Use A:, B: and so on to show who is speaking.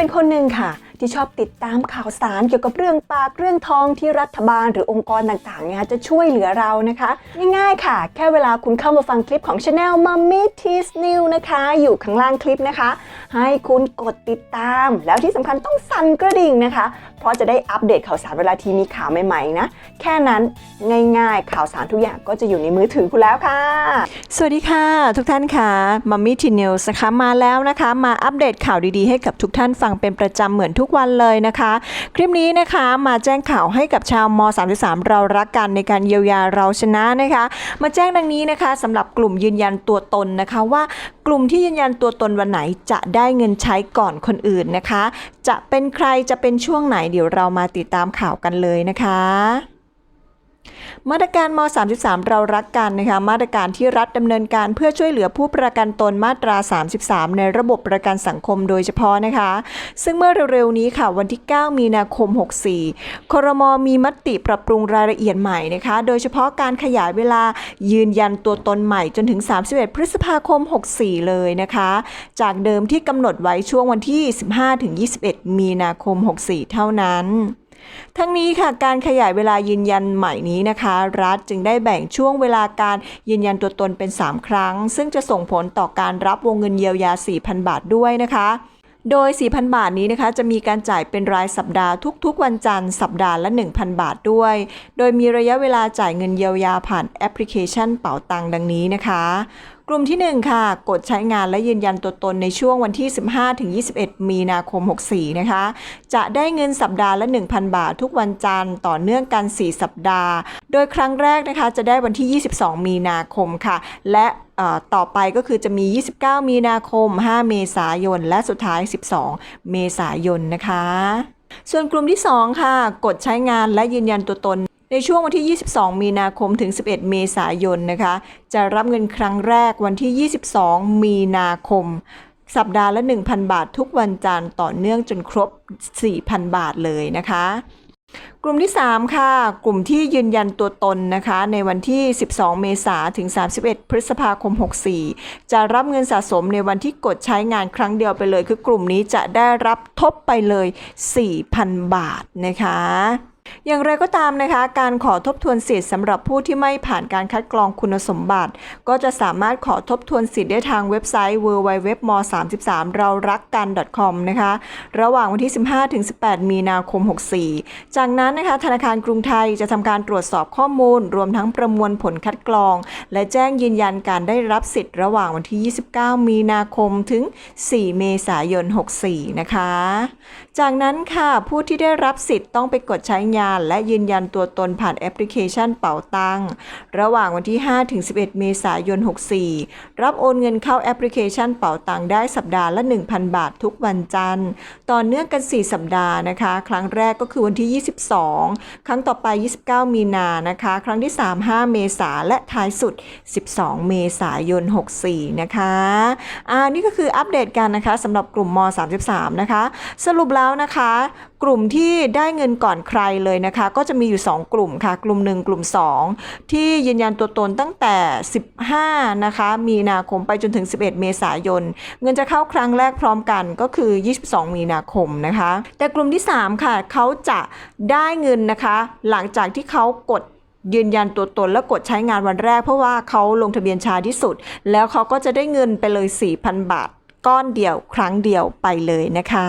A: เป็นคนหนึ่งค่ะ ที่ชอบติดตามข่าวสารเกี่ยวกับเรื่องปากเรื่องทองที่รัฐบาลหรือองค์กรต่างๆเนี่ยจะช่วยเหลือเรานะคะ ง่ายๆค่ะ แค่เวลาคุณเข้ามาฟังคลิปของ Channel Mummy Teas New นะคะ อยู่ข้างล่างคลิปนะคะ ให้คุณกดติดตาม แล้วที่สำคัญต้องสั่นกระดิ่งนะคะ เพราะจะได้อัปเดตข่าวสารเวลาทีมีข่าวใหม่ๆนะแค่นั้นง่ายๆ ข่าวสารทุกอย่างก็จะอยู่ในมือถือคุณแล้วค่ะ
B: สวัสดีค่ะ ทุกท่านค่ะมัมมี่ทีนิวส์นะคะมาแล้วนะคะ มาอัปเดตข่าวดีๆ ให้กับทุกท่านฟังเป็นประจำเหมือนทุกวันเลยนะคะ คลิปนี้นะคะมาแจ้งข่าวให้กับชาวม .33 เรารักกันในการเยียวยาเราชนะนะคะ มาแจ้งดังนี้นะคะสำหรับกลุ่มยืนยันตัวตนนะคะว่ากลุ่มที่ยืนยันตัวตนวันไหนจะได้เงินใช้ก่อนคนอื่นนะคะ จะเป็นใครจะเป็นช่วงไหนเดี๋ยวเรามาติดตามข่าวกันเลยนะคะ มาตรการม .33 เรารักกันนะคะมาตรการที่รัฐดำเนินการเพื่อช่วยเหลือผู้ประกันตนมาตรา 33 ในระบบประกันสังคมโดยเฉพาะนะคะ ซึ่งเมื่อเร็วๆนี้ค่ะวันที่ 9 มีนาคม 64 ครมมีมติปรับปรุงรายละเอียดใหม่นะคะ โดยเฉพาะการขยายเวลายืนยันตัวตนใหม่จนถึง 31 พฤษภาคม 64 เลยนะคะ จากเดิมที่กำหนดไว้ช่วงวันที่ 15-21 มีนาคม 64 เท่านั้น ทั้งนี้ค่ะการขยายเวลายืนยันใหม่นี้นะคะ รัฐจึงได้แบ่งช่วงเวลาการยืนยันตัวตนเป็น 3 ครั้ง ซึ่งจะส่งผลต่อการรับวงเงินเยียวยา 4,000 บาทด้วยนะคะโดย 4,000 บาทนี้นะคะ จะมีการจ่ายเป็นรายสัปดาห์ทุกๆ วันจันทร์สัปดาห์ละ 1,000 บาทด้วย โดยมีระยะเวลาจ่ายเงินเยียวยาผ่านแอปพลิเคชันเป๋าตังดังนี้นะคะ กลุ่มที่ 1 ค่ะ กดใช้งานและยืนยันตัวตนในช่วงวันที่ 15-21 มีนาคม 64 นะคะ จะได้เงินสัปดาห์ละ 1,000 บาททุกวันจันทร์ต่อเนื่องกัน 4 สัปดาห์ โดยครั้งแรกนะคะจะได้วันที่ 22 มีนาคมค่ะ และต่อไปก็คือจะมี 29 มีนาคม 5 เมษายน และสุดท้าย 12 เมษายนนะคะ ส่วนกลุ่มที่ 2 ค่ะ กดใช้งานและยืนยันตัวตน ในช่วงวันที่ 22 มีนาคมถึง 11 เมษายนนะคะ จะรับเงินครั้งแรกวันที่ 22 มีนาคม สัปดาห์ละ 1,000 บาททุกวันจันทร์ต่อเนื่องจนครบ 4,000 บาทเลยนะคะ กลุ่มที่ 3 ค่ะ กลุ่มที่ยืนยันตัวตนนะคะ ในวันที่ 12 เมษายนถึง 31 พฤษภาคม 64 จะรับเงินสะสมในวันที่กดใช้งานครั้งเดียวไปเลย คือกลุ่มนี้จะได้รับทบไปเลย 4,000 บาทนะคะ อย่างไรก็ตามนะคะ การขอทบทวนสิทธิ์สำหรับผู้ที่ไม่ผ่านการคัดกรองคุณสมบัติ ก็จะสามารถขอทบทวนสิทธิ์ได้ทางเว็บไซต์ www.m33 เรารักกัน .com นะคะ ระหว่างวันที่ 15ถึง18 มีนาคม 64 จากนั้นนะคะ ธนาคารกรุงไทยจะทำการตรวจสอบข้อมูล รวมทั้งประมวลผลคัดกรอง และแจ้งยืนยันการได้รับสิทธิ์ระหว่างวันที่ 29 มีนาคมถึง 4 เมษายน 64 นะคะ จากนั้นค่ะผู้ที่ได้รับสิทธิ์ต้องไปกดใช้งานและยืนยันตัวตนผ่านแอปพลิเคชันเป๋าตังระหว่างวันที่ 5 ถึง 11 เมษายน 64 รับโอนเงินเข้าแอปพลิเคชันเป๋าตังได้สัปดาห์ละ 1,000 บาททุกวันจันทร์ ต่อเนื่องกัน 4 สัปดาห์นะคะ ครั้งแรกก็คือวันที่ 22 ครั้งต่อไป 29 มีนานะคะ ครั้งที่ 3 5 เมษาและท้ายสุด 12 เมษายน 64 นะคะอ่านี่ก็คืออัปเดตกันนะคะสำหรับกลุ่มม 33 นะคะ สรุปแล้วนะคะ กลุ่มที่ได้เงินก่อนใครเลยนะคะ ก็จะมีอยู่ 2 กลุ่มค่ะ กลุ่ม 1 กลุ่ม 2 ที่ยืนยันตัวตนตั้งแต่ 15 นะคะ มีนาคมไปจนถึง 11 เมษายน เงินจะเข้าครั้งแรกพร้อมกันก็คือ 22 มีนาคมนะคะ แต่กลุ่มที่ 3 ค่ะเขาจะได้เงินนะคะ หลังจากที่เขากดยืนยันตัวตนและกดใช้งานวันแรก เพราะว่าเขาลงทะเบียนช้าที่สุด แล้วเขาก็จะได้เงินไปเลย 4,000 บาท ก้อนเดียวครั้งเดียวไปเลยนะคะ